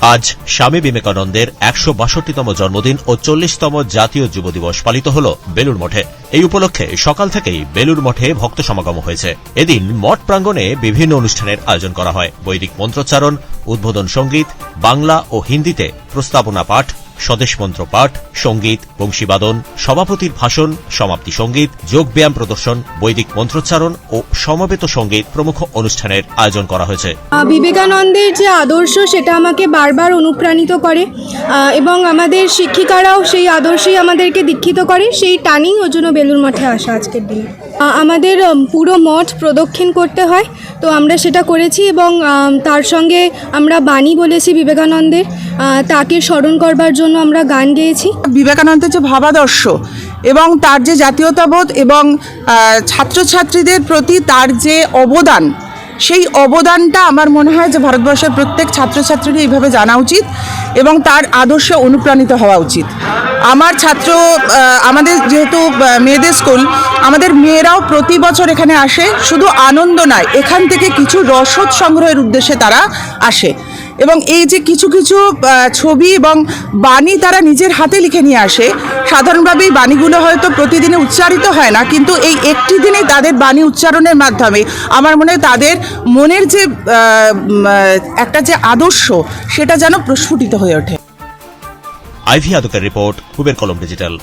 আজ স্বামী বিবেকানন্দের একশো বাষট্টিতম জন্মদিন ও চল্লিশতম জাতীয় যুব দিবস পালিত হল বেলুর মঠে। এই উপলক্ষে সকাল থেকেই বেলুর মঠে ভক্ত সমাগম হয়েছে। এদিন মঠ প্রাঙ্গণে বিভিন্ন অনুষ্ঠানের আয়োজন করা হয়। বৈদিক মন্ত্রোচ্চারণ, উদ্বোধন সংগীত, বাংলা ও হিন্দিতে প্রস্তাবনা পাঠ স্বদেশ মন্ত্র পাঠ, সংগীত, বংশীবাদন, সভাপতির ভাষণ, সমাপ্তি সংগীত, যোগব্যায়াম প্রদর্শন, বৈদিক মন্ত্রোচ্চারণ ও সমবেত সংগীত প্রমুখ অনুষ্ঠানের আয়োজন করা হয়েছে। বিবেকানন্দের যে আদর্শ, সেটা আমাকে বারবার অনুপ্রাণিত করে এবং আমাদের শিক্ষিকারাও সেই আদর্শেই আমাদেরকে দীক্ষিত করে, সেই টানেই ওই জন্য বেলুর মঠে আসা আজকের দিনে। আমাদের পুরো মঠ প্রদক্ষিণ করতে হয়, তো আমরা সেটা করেছি এবং তার সঙ্গে আমরা বাণী বলেছি বিবেকানন্দের তাকে স্মরণ করবার জন্য। আমরা গান গেয়েছি। বিবেকানন্দের যে ভাবাদর্শ এবং তার যে জাতীয়তাবোধ এবং ছাত্রছাত্রীদের প্রতি তার যে অবদান, সেই অবদানটা আমার মনে হয় যে ভারতবর্ষের প্রত্যেক ছাত্রছাত্রীরই এইভাবে জানা উচিত এবং তার আদর্শে অনুপ্রাণিত হওয়া উচিত। আমার ছাত্র আমাদের যেহেতু মেয়েদের স্কুল, আমাদের মেয়েরাও প্রতি বছর এখানে আসে, শুধু আনন্দ নয়, এখান থেকে কিছু রসদ সংগ্রহের উদ্দেশ্যে তারা আসে। এবং এই যে কিছু কিছু ছবি এবং বাণী তারা নিজের হাতে লিখে নিয়ে আসে সাধারণভাবে এই বাণীগুলো হয়তো প্রতিদিনে উচ্চারিত হয় না, কিন্তু এই একটি দিনেই তাদের বাণী উচ্চারণের মাধ্যমে আমার মনে হয় তাদের মনের যে একটা যে আদর্শ, সেটা যেন প্রস্ফুটিত হয়ে ওঠে। আইভি আদকের রিপোর্ট, হুবের কলম ডিজিটাল।